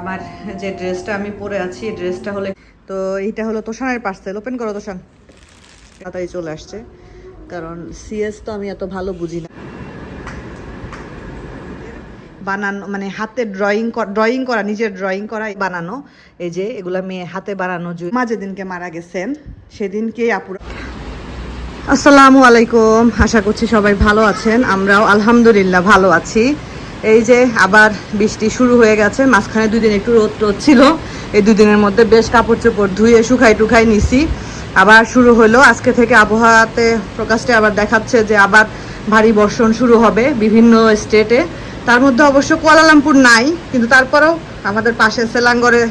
আমার যে ড্রেসটা আমি পরে আছি ড্রেসটা হলে তো এইটা হলো তোষানের পার্সেল ওপেন করো তোষান। তাড়াতাড়ি চলে আসছে। কারণ সিএস তো আমি এত ভালো বুঝি না। বানানো মানে হাতে ড্রয়িং ড্রয়িং করা, নিজের ড্রয়িং করা, বানানো। এই যে এগুলা মেয়ে হাতে বানানো মা যেদিনকে মারা গেছেন। সেদিনকে আপুরা আসসালামু আলাইকুম। আশা করছি সবাই ভালো আছেন। আমরাও আলহামদুলিল্লাহ ভালো আছি। এই যে আবার বৃষ্টি শুরু হয়ে গেছে, মাঝখানে দুই দিন একটু রোদ রোদ ছিল, এই দুদিনের মধ্যে বেশ কাপড় চোপড় ধুয়ে, শুকাই টুকাই নিছি। আবার শুরু হলো, আজকে থেকে আবহাওয়াতে প্রকাশটা আবার দেখাচ্ছে যে আবার ভারী বর্ষণ শুরু হবে বিভিন্ন স্টেটে। তার মধ্যে অবশ্য কুয়ালালামপুর নাই, কিন্তু তারপরেও আমাদের পাশে সেলাঙ্গরে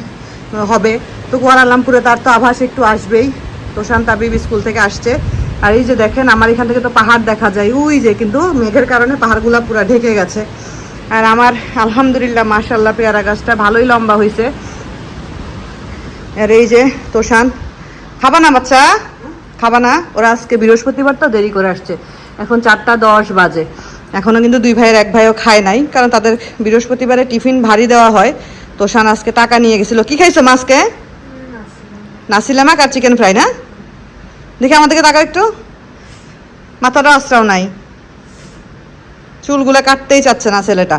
হবে। তো কুয়ালালামপুরে তার তো আভাস একটু আসবেই। তোষান তাবিব স্কুল থেকে আসছে। আর এই যে দেখেন, আমার এখান থেকে তো পাহাড় দেখা যায়। ওই যে, কিন্তু মেঘের কারণে পাহাড়গুলো পুরো ঢেকে গেছে। আর আমার, আলহামদুলিল্লাহ মাশাল্লাহ পেয়ারা গাছটা ভালোই লম্বা হয়েছে আর এই যে তোষান, খাবা না বাচ্চা? খাবা না? ওরা আজকে বৃহস্পতিবার তো দেরি করে আসছে। এখন চারটা দশ বাজে। এখনও কিন্তু দুই ভাইয়ের এক ভাইও খায় নাই, কারণ তাদের বৃহস্পতিবারে টিফিন ভারী দেওয়া হয়। তোষান আজকে টাকা নিয়ে গেছিল। কি খাইছো মাছকে? নাসিলামাক আর চিকেন ফ্রাই না? দেখি আমাদেরকে তাকাও একটু। মাথাটা আশ্রাও নাই। চুলগুলো কাটতেই চাচ্ছে না ছেলেটা।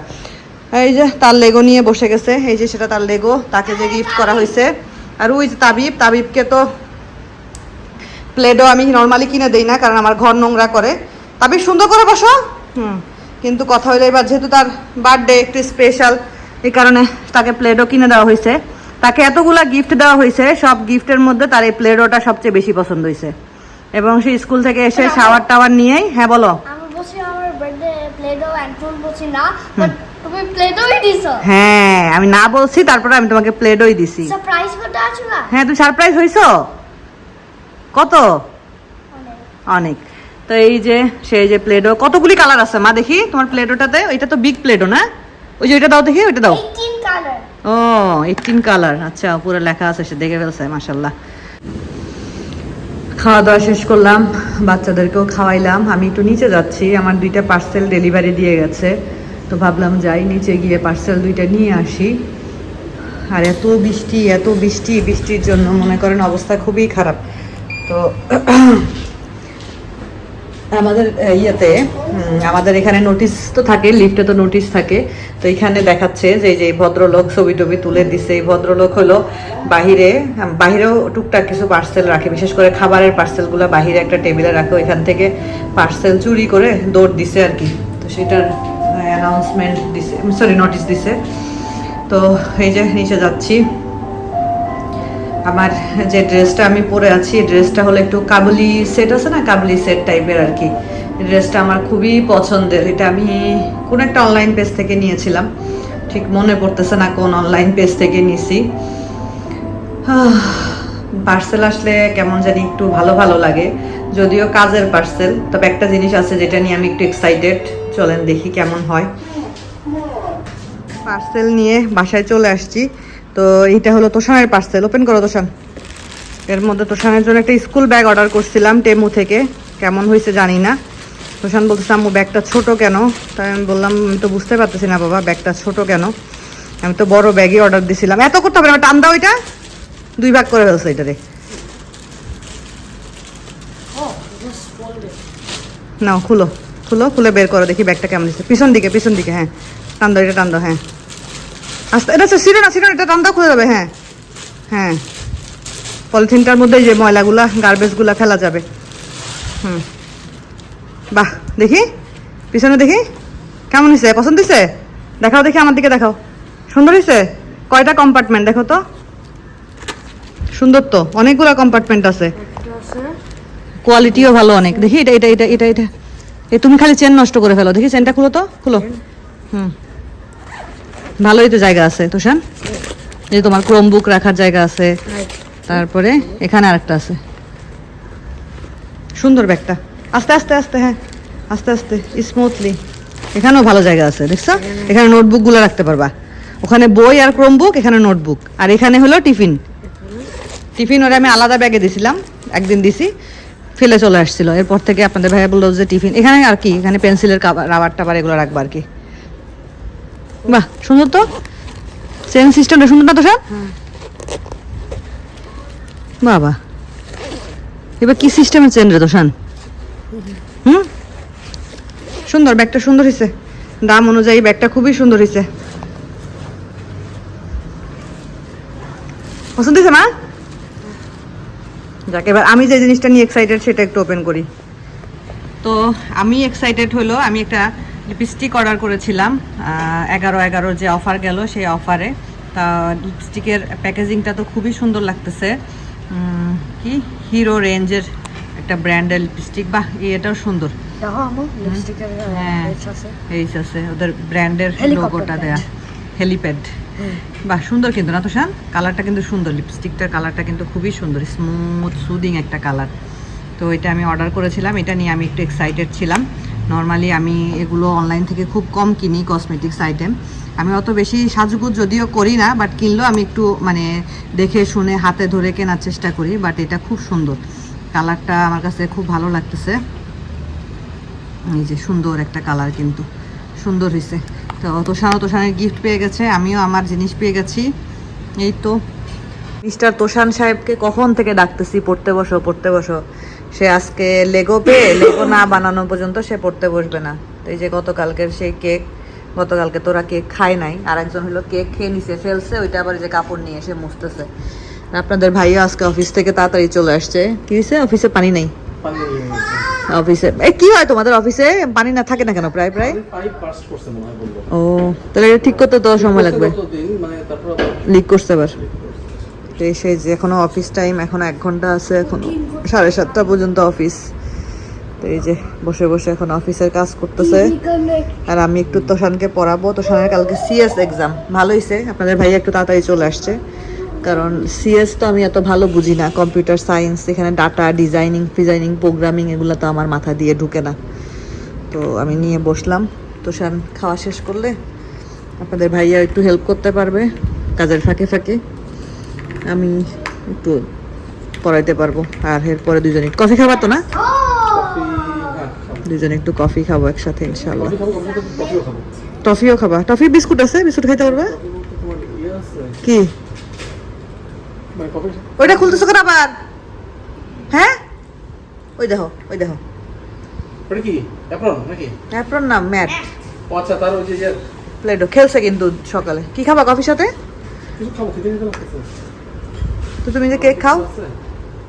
এই যে তার লেগো নিয়ে বসে গেছে। এই যে সেটা তার লেগো তাকে যে গিফট করা হয়েছে। আর ওই যে তাবিব তাবিবকে তো প্লেডও আমি নর্মালি কিনে দেই না কারণ আমার ঘর নোংরা করে। তাবিব সুন্দর করে বসো। হুম। কিন্তু কথা হইলে এবার যেহেতু তার বার্থডে একটু স্পেশাল এই কারণে তাকে প্লেডও কিনে দেওয়া হয়েছে। তাকে এতগুলা গিফট দেওয়া হয়েছে সব গিফটের মধ্যে তার এই প্লেডোটা সবচেয়ে বেশি পছন্দ হয়েছে। এবং সে স্কুল থেকে এসে শাওয়ার টাওয়ার নিয়েই হ্যাঁ বলো আমি বলছি আমার বার্থডে একদম বলছি না বাট তুমি প্লেডোই দিছো। হ্যাঁ আমি না বলছি তারপরে আমি তোমাকে প্লেডোই দিছি। সারপ্রাইজ করতে আছো না হ্যাঁ তুমি সারপ্রাইজ হইছো? কত? অনেক। অনেক। তো এই যে সেই যে প্লেডো কতগুলি কালার আছে? মা দেখি তোমার প্লেডোটাতে ওইটা তো বিগ প্লেডো না? ওই যে ওইটা দাও দেখি ওইটা দাও। ও এইটিন কালার আচ্ছা পুরো লেখা আছে সে দেখে ফেলছে মাসাল্লাহ খাওয়া দাওয়া শেষ করলাম, বাচ্চাদেরকেও খাওয়াইলাম। আমি একটু নিচে যাচ্ছি, আমার দুইটা পার্সেল ডেলিভারি দিয়ে গেছে। তো ভাবলাম যাই, নিচে গিয়ে পার্সেল দুইটা নিয়ে আসি। আর এত বৃষ্টি এত বৃষ্টি, বৃষ্টির জন্য মনে করেন অবস্থা খুবই খারাপ। তো আমাদের ইয়েতে আমাদের এখানে নোটিশ তো থাকে লিফটে তো নোটিশ থাকে। তো এখানে দেখাচ্ছে যে যে ভদ্রলোক ছবি টবি তুলে দিছে, এই ভদ্রলোক হলো বাহিরে বাহিরেও টুকটাক কিছু পার্সেল রাখে, বিশেষ করে খাবারের পার্সেলগুলো বাহিরে একটা টেবিলে রাখে, ওইখান থেকে পার্সেল চুরি করে দৌড় দিছে আর কি। তো সেটার অ্যানাউন্সমেন্ট দিছে সরি নোটিশ দিছে। তো এই যে নিচে যাচ্ছি। আমার যে ড্রেসটা আমি পরে আছি ড্রেসটা হলো একটু কাবুলি সেট আছে না, কাবুলি সেট টাইপের আর কি ড্রেসটা আমার খুবই পছন্দের। এটা আমি কোন একটা অনলাইন পেজ থেকে নিয়েছিলাম। ঠিক মনে পড়তেছে না কোন অনলাইন পেজ থেকে নিছি। পার্সেল আসলে কেমন জানি একটু ভালো ভালো লাগে। যদিও কাজের পার্সেল তবে একটা জিনিস আছে যেটা নিয়ে আমি একটু এক্সাইটেড চলেন দেখি কেমন হয়। পার্সেল নিয়ে বাসায় চলে আসছি। তো এইটা হলো তোষানের পার্সেল ওপেন করো তোষান। এর মধ্যে তোষানের জন্য একটা স্কুল ব্যাগ অর্ডার করছিলাম টেমু থেকে। কেমন হয়েছে জানি না। তোষান বলতেছে, আম্মু ব্যাগটা ছোট কেন? তাই আমি বললাম, আমি তো বুঝতে পারতেছি না বাবা ব্যাগটা ছোট কেন? আমি তো বড় ব্যাগই অর্ডার দিছিলাম। এত করতে হবে না টান দাও এটা। দুই ভাগ করে ফেলছে এটারে নাও, খুলো। খুলো, খুলে বের করো দেখি ব্যাগটা কেমন দিচ্ছে পিছন দিকে পিছন দিকে হ্যাঁ। টান দাও, এটা টান হ্যাঁ। আস্তে এটা হচ্ছে সিরো না সিরো এটা টান দাও খুলে যাবে হ্যাঁ। হ্যাঁ। পলিথিনটার মধ্যে যে ময়লাগুলা গার্বেজগুলা ফেলা যাবে। হুম। বাহ দেখি। পিছনে দেখি। কেমন হয়েছে? পছন্দ হয়েছে? দেখাও দেখি আমার দিকে দেখাও। সুন্দর হয়েছে? কয়টা কম্পার্টমেন্ট দেখো তো। সুন্দর তো অনেকগুলো কম্পার্টমেন্ট আছে। কোয়ালিটিও ভালো অনেক। দেখি এটা এটা এটা এটা এটা। এ তুমি খালি চেন নষ্ট করে ফেলো। দেখি চেনটা খুলো তো খুলো। হুম। ভালোই তো জায়গা আছে তুষান। এই যে তোমার ক্রোম বুক রাখার জায়গা আছে। তারপরে এখানে আরেকটা আছে। সুন্দর ব্যাগটা। আস্তে আস্তে আস্তে হ্যাঁ। আস্তে আস্তে স্মুথলি এখানেও ভালো জায়গা আছে দেখছ? এখানে নোটবুকগুলো রাখতে পারবা। ওখানে বই আর ক্রোম বুক এখানে নোটবুক আর এখানে হলো টিফিন টিফিন ওরা আমি আলাদা ব্যাগে দিছিলাম একদিন দিছি। ফেলে চলে আসছিল। এরপর থেকে আপনাদের ভাইয়া বলল যে টিফিন এখানে আর কি? এখানে পেন্সিলের কাবার রাবার টাবার এগুলো রাখব আর কি। বাহ সুন্দর তো? চেন সিস্টেমটা সুন্দর না তো স্যার? বাবা। এবার কি সিস্টেমের চেন রে তোষান হুম? সুন্দর ব্যাগটা সুন্দর হয়েছে দাম অনুযায়ী ব্যাগটা খুবই সুন্দর হয়েছে পছন্দ হয়েছে মা? যাক এবার আমি যে জিনিসটা নিয়ে এক্সাইটেড সেটা একটু ওপেন করি। তো আমি এক্সাইটেড হলো আমি একটা লিপস্টিক অর্ডার করেছিলাম এগারো এগারো যে অফার গেল সেই অফারে তা লিপস্টিকের প্যাকেজিংটা তো খুবই সুন্দর লাগতেছে। কি? হিরো রেঞ্জের একটা ব্র্যান্ডের লিপস্টিক বাহ এটাও সুন্দর। হ্যাঁ। আছে। আছে। ওদের ব্র্যান্ডের লোগোটা দেয়া। হেলিপ্যাড বাহ সুন্দর কিন্তু না তো শান কালারটা কিন্তু সুন্দর। লিপস্টিকটার কালারটা কিন্তু খুবই সুন্দর। স্মুথ সুদিং একটা কালার তো এটা আমি অর্ডার করেছিলাম। এটা নিয়ে আমি একটু এক্সাইটেড ছিলাম। নর্মালি আমি এগুলো অনলাইন থেকে খুব কম কিনি কসমেটিক্স আইটেম আমি অত বেশি সাজুগুজ যদিও করি না বাট কিনলেও আমি একটু মানে দেখে শুনে হাতে ধরে কেনার চেষ্টা করি বাট এটা খুব সুন্দর। কালারটা আমার কাছে খুব ভালো লাগতেছে। এই যে সুন্দর একটা কালার কিন্তু, সুন্দর হয়েছে তো তোষানও তোষানের গিফট পেয়ে গেছে, আমিও আমার জিনিস পেয়ে গেছি। এই তো। মিস্টার তোষান সাহেবকে কখন থেকে ডাকতেছি? পড়তে বসো পড়তে বসো। সে আজকে লেগো পেয়ে লেগো না বানানো পর্যন্ত সে পড়তে বসবে না। তো এই যে গতকালকের সেই কেক গতকালকে তোরা কেক খায় নাই আর একজন হলো কেক খেয়ে নিছে ফেলছে ওইটা আবার যে কাপড় নিয়ে এসে মুছতেছে। আর আপনাদের ভাইও আজকে অফিস থেকে তাড়াতাড়ি চলে আসছে। কি হয়েছে অফিসে পানি নেই। অফিসে এ কি হয় তোমাদের অফিসে? পানি না থাকে না কেন প্রায় প্রায়? মনে। ও তাহলে ঠিক করতে তো সময় লাগবে। মানে লিক করতে আবার। তো এই সেই যে এখনও অফিস টাইম এখনও এক ঘণ্টা আছে এখনও। সাড়ে সাতটা পর্যন্ত অফিস তো এই যে বসে বসে এখন অফিসের কাজ করতেছে। আর আমি একটু তোষানকে পড়াবো। তোষানের কালকে সিএস এক্সাম ভালো হয়েছে আপনাদের ভাইয়া একটু তাড়াতাড়ি চলে আসছে। কারণ সিএস তো আমি এত ভালো বুঝি না। কম্পিউটার সায়েন্স এখানে ডাটা ডিজাইনিং ফিজাইনিং প্রোগ্রামিং এগুলো তো আমার মাথা দিয়ে ঢুকে না। তো আমি নিয়ে বসলাম। তোষান খাওয়া শেষ করলে আপনাদের ভাইয়া একটু হেল্প করতে পারবে। কাজের ফাঁকে ফাঁকে। আমি একটু পড়াইতে পারব আর এরপরে দুজনে কফি খাবার তো না। দুজনে একটু কফি খাব একসাথে ইনশাল্লাহ। টফিও খাবা টফি বিস্কুট আছে বিস্কুট খাইতে পারবে? কি ওইটা খুলতেছো কেন আবার হ্যাঁ ওই দেখো ওই দেখো ওটা কি? অ্যাপ্রন নাকি? অ্যাপ্রন না ম্যাট আচ্ছা, তার ওই যে প্লেটো খেলছে কিন্তু সকালে কি খাবা কফির সাথে কিছু খাব, খেতে। তো তুমি যে কেক খাও?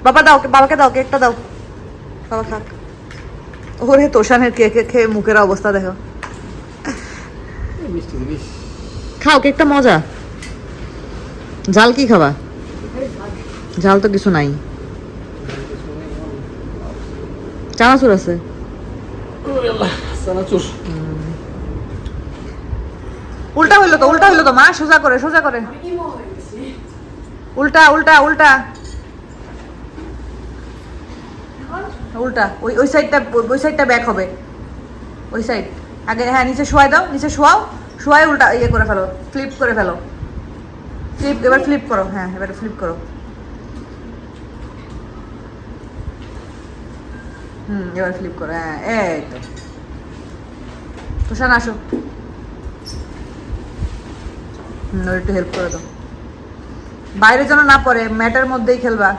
বাবা দাও বাবাকে দাও কেকটা দাও। বাবা খাক ওরে তোষানের কেক খেয়ে মুখের অবস্থা দেখো। খাও কেকটা মজা। ঝাল কি খাবা? ঝাল তো কিছু নাই। চানাচুর আছে। উল্টা হইল তো উল্টা হইল তো মা সোজা করে সোজা করে। উল্টা উল্টা উল্টা। উল্টা, ওই ওই সাইডটা ওই সাইডটা ব্যাক হবে। ওই সাইড আগে হ্যাঁ নিচে শোয়াই দাও, নিচে শোয়াও শোয়াই উল্টা ইয়ে করে ফেলো ফ্লিপ করে ফেলো। ফ্লিপ এবার ফ্লিপ করো হ্যাঁ এবার ফ্লিপ করো। হুম, এবার ফ্লিপ করো হ্যাঁ এই তো। তুষান, আসো। হুম একটু হেল্প করে দাও। বাইরে যেন না পড়ে, ম্যাটের মধ্যেই খেলবা।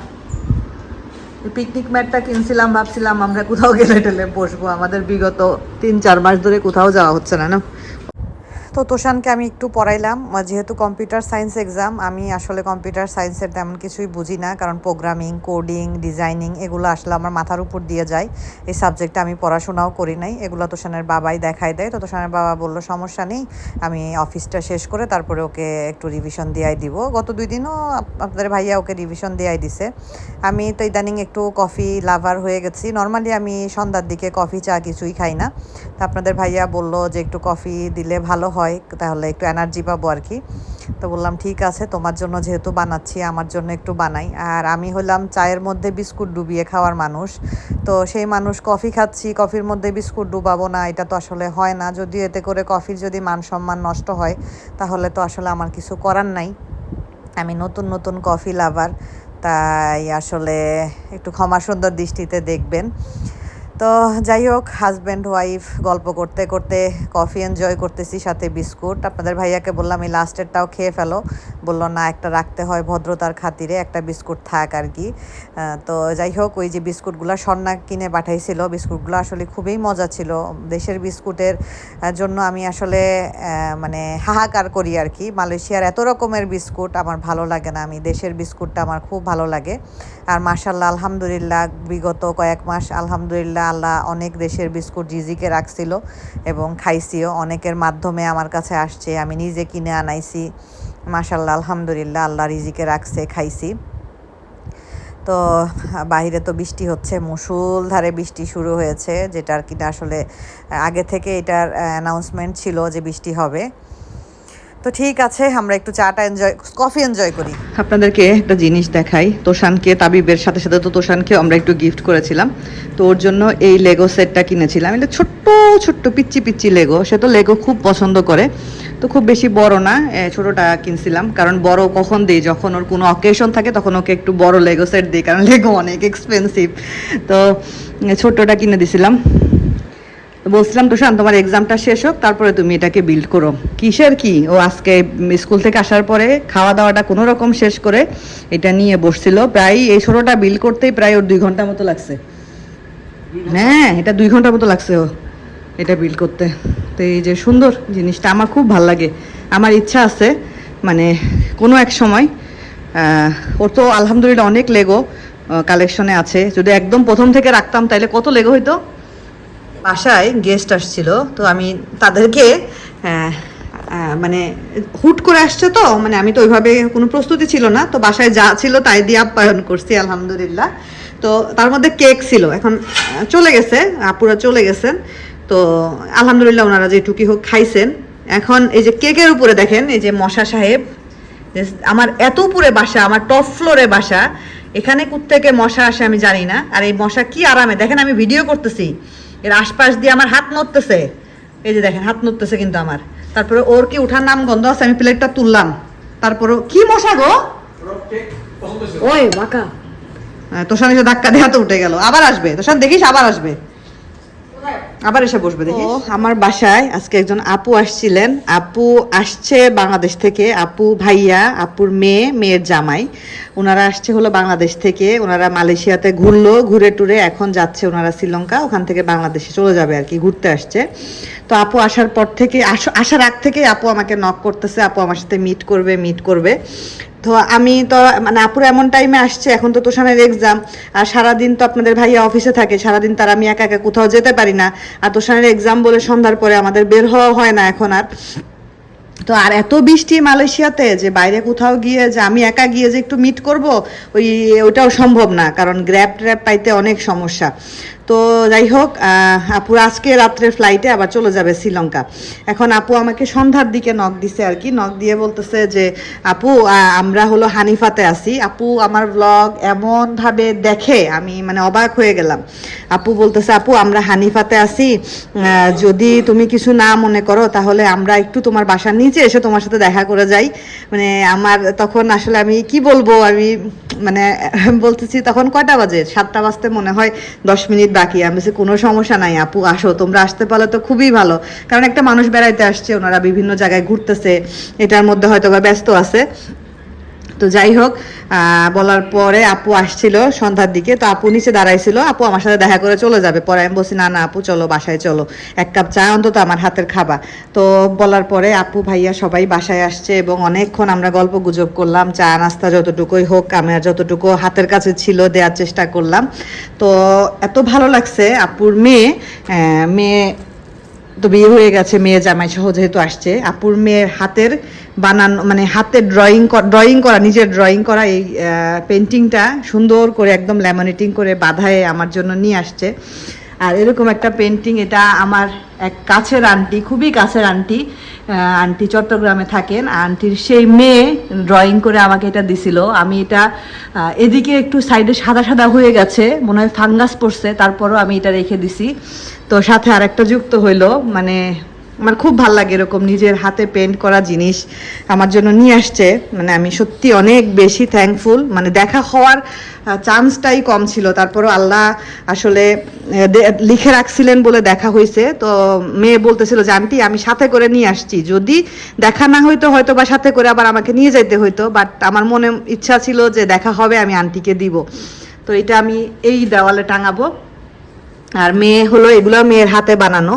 পিকনিক ম্যাটটা কিনছিলাম, ভাবছিলাম আমরা কোথাও গেলে টেলে বসবো। আমাদের বিগত তিন চার মাস ধরে কোথাও যাওয়া হচ্ছে না না? তো তোষানকে আমি একটু পড়াইলাম। যেহেতু কম্পিউটার সায়েন্স এক্সাম, আমি আসলে কম্পিউটার সায়েন্সের তেমন কিছুই বুঝি না, কারণ প্রোগ্রামিং, কোডিং, ডিজাইনিং এগুলো আসলে আমার মাথার উপর দিয়ে যায়। এই সাবজেক্টে আমি পড়াশোনাও করি নাই, এগুলো তোষানের বাবাই দেখাই দেয়। তো তোষানের বাবা বলল, সমস্যা নেই, আমি অফিসটা শেষ করে তারপরে ওকে একটু রিভিশন দিয়াই দিব। গত দুই দিনও আপনাদের ভাইয়া ওকে রিভিশন দিয়াই দিছে। আমি তো ইদানিং একটু কফি লাভার হয়ে গেছি। নর্মালি আমি সন্ধ্যার দিকে কফি চা কিছুই খাই না। তো আপনাদের ভাইয়া বলল যে, একটু কফি দিলে ভালো হয়। তাহলে একটু এনার্জি পাবো আর কি। তো বললাম, ঠিক আছে, তোমার জন্য যেহেতু বানাচ্ছি, আমার জন্য একটু বানাই। আর আমি হলাম চায়ের মধ্যে বিস্কুট ডুবিয়ে খাওয়ার মানুষ। তো সেই মানুষ কফি খাচ্ছি, কফির মধ্যে বিস্কুট ডুবাবো না, এটা তো আসলে হয় না। যদিও এতে করে কফির যদি মান সম্মান নষ্ট হয়, তাহলে তো আসলে আমার কিছু করার নাই। আমি নতুন নতুন কফি লাভার, তাই আসলে একটু ক্ষমা সুন্দর দৃষ্টিতে দেখবেন। তো যাই হোক হাজব্যান্ড ওয়াইফ গল্প করতে করতে কফি এনজয় করতেছি, সাথে বিস্কুট। আপনাদের ভাইয়াকে বললাম, এই লাস্টেরটাও খেয়ে ফেলো। বলল, না, একটা রাখতে হয় ভদ্রতার খাতিরে, একটা বিস্কুট থাক আর কি। তো যাই হোক, ওই যে বিস্কুটগুলো সন্না কিনে পাঠাইছিল, বিস্কুটগুলো আসলে খুবই মজা ছিল। দেশের বিস্কুটের জন্য আমি আসলে মানে হাহাকার করি আর কি। মালয়েশিয়ার এত রকমের বিস্কুট, আমার ভালো লাগে না। আমি দেশের বিস্কুটটা আমার খুব ভালো লাগে। আর মাশাল্লাহ আলহামদুলিল্লাহ, বিগত কয়েক মাস আলহামদুলিল্লাহ আল্লাহ অনেক দেশের বিস্কুট জিজিকে রাখছিল এবং খাইছিও। অনেকের মাধ্যমে আমার কাছে আসছে, আমি নিজে কিনে আনাইছি। মাশাল্লাহ আলহামদুলিল্লাহ, আল্লাহ রিজিকে রাখছে, খাইছি। তো বাইরে তো বৃষ্টি হচ্ছে মুসুলধারে বৃষ্টি শুরু হয়েছে, যেটার কিনা আসলে আগে থেকে এটার অ্যানাউন্সমেন্ট ছিল যে বৃষ্টি হবে। তো ঠিক আছে, আমরা একটু চাটা এনজয় কফি এনজয় করি। আপনাদেরকে একটা জিনিস দেখাই, তোষানকে, তাবিবের সাথে সাথে তো তোষানকে আমরা একটু গিফট করেছিলাম। তো ওর জন্য এই লেগো সেটটা কিনেছিলাম, এটা ছোট্ট ছোট্ট, পিচ্চি পিচ্চি লেগো সে তো লেগো খুব পছন্দ করে, তো খুব বেশি বড় না ছোটটা কিনছিলাম। কারণ বড় কখন দিই? যখন ওর কোনো অকেশন থাকে, তখন ওকে একটু বড় লেগো সেট দিই, কারণ লেগো অনেক এক্সপেন্সিভ তো ছোট্টটা কিনে দিছিলাম। বলছিলাম তোষান তোমার এক্সামটা শেষ হোক, তারপরে তুমি এটাকে বিল্ড করো। কিসের কি? ও আজকে স্কুল থেকে আসার পরে খাওয়া দাওয়াটা কোনো রকম শেষ করে এটা নিয়ে বসছিল। প্রায় এই ছোটোটা বিল্ড করতেই প্রায় ওর দুই ঘণ্টা মতো লাগছে। হ্যাঁ এটা দুই ঘণ্টা মতো লাগছে ও, এটা বিল্ড করতে। তো এই যে সুন্দর জিনিসটা, আমার খুব ভালো লাগে। আমার ইচ্ছা আছে মানে কোনো এক সময় ওর তো আলহামদুলিল্লাহ অনেক লেগো কালেকশনে আছে। যদি একদম প্রথম থেকে রাখতাম তাহলে কত লেগো হইতো? বাসায় গেস্ট আসছিল, তো আমি তাদেরকে মানে হুট করে আসছে তো মানে আমি তো ওইভাবে কোনো প্রস্তুতি ছিল না, তো বাসায় যা ছিল তাই দিয়ে আপ্যায়ন করছি, আলহামদুলিল্লাহ। তো তার মধ্যে কেক ছিল, এখন চলে গেছে, আপুরা চলে গেছেন, তো আলহামদুলিল্লাহ ওনারা যে যেটুকি হোক খাইছেন। এখন এই যে কেকের উপরে দেখেন, এই যে মশা সাহেব আমার এত উপরে বাসা, আমার টপ ফ্লোরে বাসা, এখানে থেকে মশা আসে আমি জানি না, আর এই মশা কি আরামে, দেখেন আমি ভিডিও করতেছি। এর আশপাশ দিয়ে আমার হাত নড়তেছে। এই যে দেখেন, হাত নড়তেছে কিন্তু আমার। তারপরে ওর কি উঠার নাম গন্ধ আছে? আমি প্লেটটা তুললাম। তারপরে কি মশা গো? ওই বাঁকা। তোষান এসে ধাক্কা দেওয়া তো উঠে গেল। আবার আসবে। তোষান দেখিস আবার আসবে। আবার এসে বসবে দেখি আমার বাসায় আজকে একজন আপু আসছিলেন। আপু আসছে বাংলাদেশ থেকে। আপু ভাইয়া আপুর মেয়ে মেয়ের জামাই। ওনারা আসছে হলো বাংলাদেশ থেকে। ওনারা মালয়েশিয়াতে ঘুরলো ঘুরে টুরে এখন যাচ্ছে ওনারা শ্রীলঙ্কা। ওখান থেকে বাংলাদেশে চলে যাবে আর কি ঘুরতে আসছে। তো আপু আসার পর থেকে আসার আগ থেকে আপু আমাকে নক করতেছে। আপু আমার সাথে মিট করবে মিট করবে। তো আমি তো মানে আপুর এমন টাইমে আসছে এখন তো তোষানের এক্সাম আর সারাদিন তো আপনাদের ভাইয়া অফিসে থাকে। সারাদিন তার আমি একা একা কোথাও যেতে পারি না। আর তোষানের এক্সাম বলে সন্ধ্যার পরে আমাদের বের হওয়া হয় না এখন আর। তো আর এত বৃষ্টি মালয়েশিয়াতে যে বাইরে কোথাও গিয়ে যে আমি একা গিয়ে যে একটু মিট করব, ওই ওটাও সম্ভব না। কারণ গ্র্যাপ ট্র্যাপ পাইতে অনেক সমস্যা। তো যাই হোক আপু আজকে রাত্রের ফ্লাইটে আবার চলে যাবে শ্রীলঙ্কা। এখন আপু আমাকে সন্ধ্যার দিকে নখ দিছে আর কি। নখ দিয়ে বলতেছে যে, আপু আমরা হলো হানিফাতে আছি। আপু আমার ব্লগ এমনভাবে দেখে আমি মানে অবাক হয়ে গেলাম। আপু বলতেছে, আপু, আমরা হানিফাতে আছি। যদি তুমি কিছু না মনে করো, তাহলে আমরা একটু তোমার বাসার নিচে এসে তোমার সাথে দেখা করে যাই। মানে আমার তখন আসলে আমি কি বলব? আমি মানে বলতেছি তখন কয়টা বাজে? সাতটা বাজতে মনে হয় দশ মিনিট বাকি। আমি বলছি, কোনো সমস্যা নাই, আপু, আসো, তোমরা আসতে পারলে তো খুবই ভালো। কারণ একটা মানুষ বেড়াইতে আসছে, ওনারা বিভিন্ন জায়গায় ঘুরতেছে, এটার মধ্যে হয়তো বা ব্যস্ত আছে। তো যাই হোক বলার পরে আপু আসছিল সন্ধ্যার দিকে, তো আপু নিচে দাঁড়াইছিল। আপু আমার সাথে দেখা করে চলে যাবে। পরে আমি বলছি, না না, আপু, চলো, বাসায় চলো। এক কাপ চা অন্তত আমার হাতের খাবা তো বলার পরে আপু ভাইয়া সবাই বাসায় আসছে এবং অনেকক্ষণ আমরা গল্প গুজব করলাম, চা, নাস্তা যতটুকুই হোক, আমি আর যতটুকু হাতের কাছে ছিল দেওয়ার চেষ্টা করলাম। তো এত ভালো লাগছে, আপুর মেয়ে মেয়ে তো বিয়ে হয়ে গেছে, মেয়ে জামাই সহ যেহেতু আসছে, আপুর মেয়ের হাতের বানানো মানে হাতে ড্রয়িং ড্রয়িং করা, নিজের ড্রয়িং করা এই পেন্টিংটা সুন্দর করে একদম ল্যামিনেটিং করে বাধায় আমার জন্য নিয়ে আসছে। আর এরকম একটা পেন্টিং এটা আমার এক কাছের আন্টি খুবই কাছের আন্টি আন্টি চট্টগ্রামে থাকেন। আন্টির সেই মেয়ে ড্রয়িং করে আমাকে এটা দিছিল। আমি এটা এদিকে একটু সাইডে সাদা সাদা হয়ে গেছে, মনে হয় ফাঙ্গাস পড়ছে, তারপরও আমি এটা রেখে দিছি। তো সাথে আর একটা যুক্ত হইল মানে আমার খুব ভালো লাগে এরকম নিজের হাতে পেন্ট করা জিনিস আমার জন্য নিয়ে আসছে। মানে আমি সত্যি অনেক বেশি থ্যাঙ্কফুল মানে দেখা হওয়ার চান্সটাই কম ছিল। তারপরও আল্লাহ আসলে লিখে রাখছিলেন বলে দেখা হয়েছে তো মেয়ে বলতেছিল যে, আন্টি, আমি সাথে করে নিয়ে আসছি। যদি দেখা না হইতো, হয়তো বা সাথে করে আবার আমাকে নিয়ে যাইতে হইতো। বাট আমার মনে ইচ্ছা ছিল যে দেখা হবে, আমি আন্টিকে দিব। তো এটা আমি এই দেওয়ালে টাঙাবো। আর মেয়ে হলো এগুলো মেয়ের হাতে বানানো।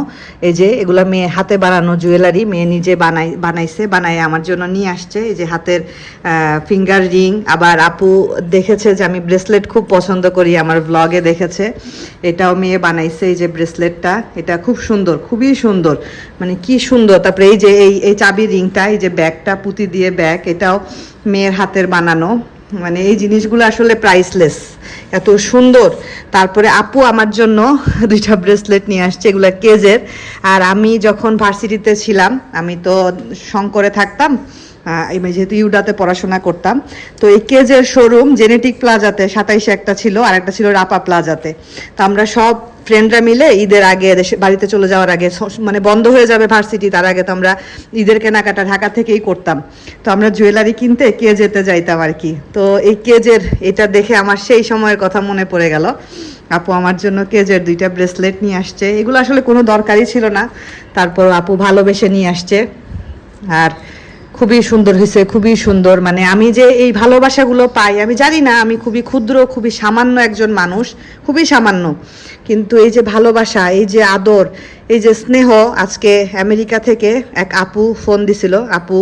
এই যে এগুলো মেয়ে হাতে বানানো জুয়েলারি মেয়ে নিজে বানাই, বানাইছে বানাই আমার জন্য নিয়ে আসছে। এই যে হাতের ফিঙ্গার রিং আবার আপু দেখেছে যে আমি ব্রেসলেট খুব পছন্দ করি, আমার ব্লগে দেখেছে। এটাও মেয়ে বানাইছে, এই যে ব্রেসলেটটা এটা খুব সুন্দর, খুবই সুন্দর। মানে কি সুন্দর। তারপরে এই যে এই এই চাবি রিংটা এই যে ব্যাগটা, পুঁতি দিয়ে ব্যাগ, এটাও মেয়ের হাতের বানানো। মানে এই জিনিসগুলো আসলে প্রাইসলেস এত সুন্দর। তারপরে আপু আমার জন্য দুইটা ব্রেসলেট নিয়ে আসছে, এগুলো কেজের। আর আমি যখন ভার্সিটিতে ছিলাম, আমি তো শঙ্করে থাকতাম আমি যেহেতু ইউডাতে পড়াশোনা করতাম। তো এই কেজের শোরুম জেনেটিক প্লাজাতে সাতাইশে একটা ছিল, আর একটা ছিল রাপা প্লাজাতে তো আমরা সব ফ্রেন্ডরা মিলে ঈদের আগে বাড়িতে চলে যাওয়ার আগে মানে বন্ধ হয়ে যাবে ভার্সিটি তার আগে তো আমরা ঈদের কেনাকাটা ঢাকা থেকেই করতাম। তো আমরা জুয়েলারি কিনতে কে যেতে যাইতাম আর কি। তো এই কেজের, এটা দেখে আমার সেই সময়ের কথা মনে পড়ে গেল। আপু আমার জন্য কেজের দুইটা ব্রেসলেট নিয়ে আসছে। এগুলো আসলে কোনো দরকারই ছিল না। তারপর আপু ভালোবেসে নিয়ে আসছে। আর খুবই সুন্দর হয়েছে, খুবই সুন্দর। মানে আমি যে এই ভালোবাসাগুলো পাই, আমি জানি না, আমি খুবই ক্ষুদ্র, খুবই সামান্য একজন মানুষ, খুবই সামান্য। কিন্তু এই যে ভালোবাসা, এই যে আদর, এই যে স্নেহ, আজকে আমেরিকা থেকে এক আপু ফোন দিছিল। আপু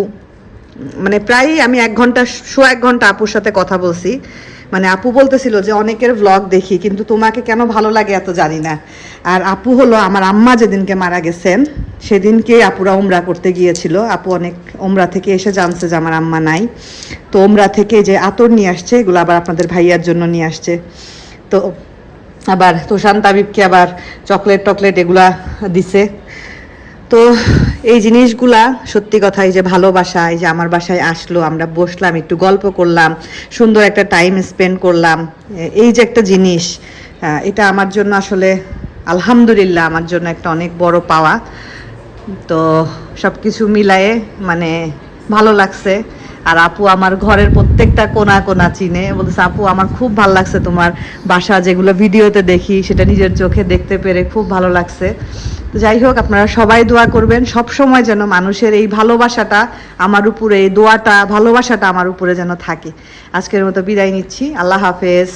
মানে প্রায় আমি এক ঘণ্টা, শো এক ঘণ্টা আপুর সাথে কথা বলছি। মানে আপু বলতেছিল যে, অনেকের ভ্লগ দেখি, কিন্তু তোমাকে কেন ভালো লাগে এত জানি না। আর আপু হলো আমার আম্মা যেদিনকে মারা গেছেন সেদিনকে আপুরা ওমরা করতে গিয়েছিল। আপু অনেক ওমরা থেকে এসে জানছে যে আমার আম্মা নাই। তো ওমরা থেকে যে আতর নিয়ে আসছে, এগুলো আবার আপনাদের ভাইয়ার জন্য নিয়ে আসছে। তো আবার তোষান তাবিবকে আবার চকলেট টকলেট এগুলা দিছে। তো এই জিনিসগুলা সত্যি কথা, এই যে ভালোবাসা, এই যে আমার বাসায় আসলো, আমরা বসলাম, একটু গল্প করলাম, সুন্দর একটা টাইম স্পেন্ড করলাম, এই যে একটা জিনিস এটা আমার জন্য আসলে আলহামদুলিল্লাহ আমার জন্য একটা অনেক বড় পাওয়া। তো সব কিছু মিলায়ে মানে ভালো লাগছে। আর আপু আমার ঘরের প্রত্যেকটা কোনা কোনা চিনে। বলতেছে, আপু, আমার খুব ভালো লাগছে তোমার বাসা, যেগুলো ভিডিওতে দেখি, সেটা নিজের চোখে দেখতে পেরে খুব ভালো লাগছে। তো যাই হোক, আপনারা সবাই দোয়া করবেন, সব সময় যেন মানুষের এই ভালোবাসাটা আমার উপরে, এই দোয়াটা, ভালোবাসাটা আমার উপরে যেন থাকে। আজকের মতো বিদায় নিচ্ছি। আল্লাহ হাফেজ।